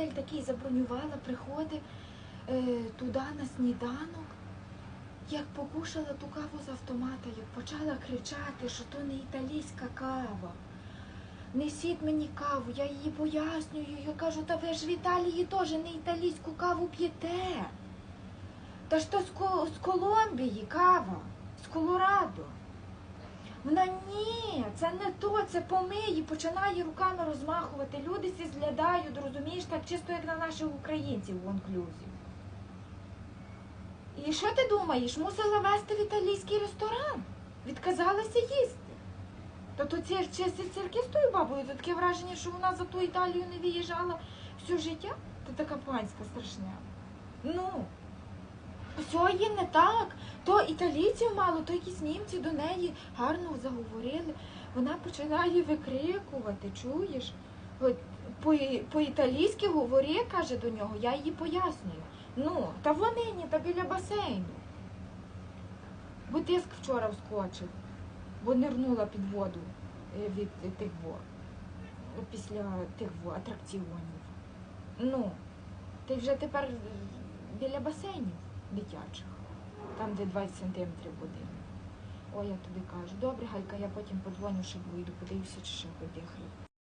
готель такий забронювала, приходить е, туди на сніданок. Як покушала ту каву з автомата, як почала кричати, що то не італійська кава. Несіть мені каву, я її пояснюю. Я кажу, та ви ж в Італії теж не італійську каву п'єте. Та ж то з, Ко- з Колумбії кава, з Колорадо. Вона ні, це не то, це помиї, починає руками розмахувати. Люди всі зглядають, розумієш, так чисто як на наших українців в онклюзі. І що ти думаєш? Мусила вести в італійський ресторан. Відказалася їсти. То то ці чисті цирки з тою бабою, то таке враження, що вона за ту Італію не виїжджала все життя. То така панська страшня. Ну, все є не так. То італійців мало, то якісь німці до неї гарно заговорили. Вона починає викрикувати, чуєш? От по- По-італійськи говори, каже до нього, я їй пояснюю. Ну, та вони ні, та біля басейну. Бо тиск вчора вскочив, бо нирнула під воду е, від тих во, після тих во, атракціонів. Ну, ти вже тепер біля басейнів дитячих, там, де 20 сантиметрів води. Ой, я тобі кажу, добре, Галька, я потім подзвоню, щоб вийду, подивлюся, чи ще хоч дихає.